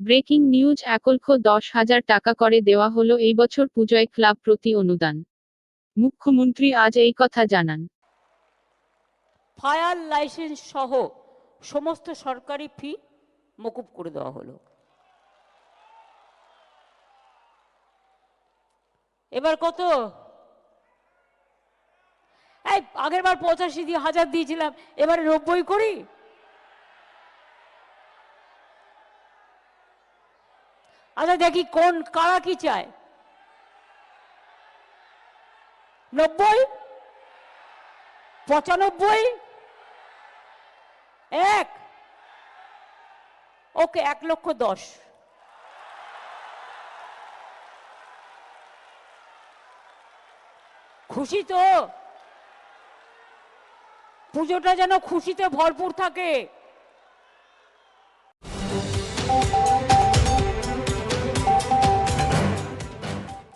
Breaking news এক লক্ষ দশ হাজার টাকা করে দেওয়া হলো এই বছর পুজোয় ক্লাব প্রতি অনুদান। মুখ্যমন্ত্রী আজ এই কথা জানান। ফায়ার লাইসেন্স সহ সমস্ত সরকারি ফি মকুব করে দেওয়া হলো। এবার কত? এই আগের বার পঁচাশি দিয়ে হাজার দিয়েছিলাম, এবারে নব্বই করি? আচ্ছা দেখি কোন, কারা কি চায়? নব্বই? পঁচানব্বই? এক? ওকে, এক লক্ষ দশ। খুশি তো? পুজোটা যেন খুশিতে ভরপুর থাকে।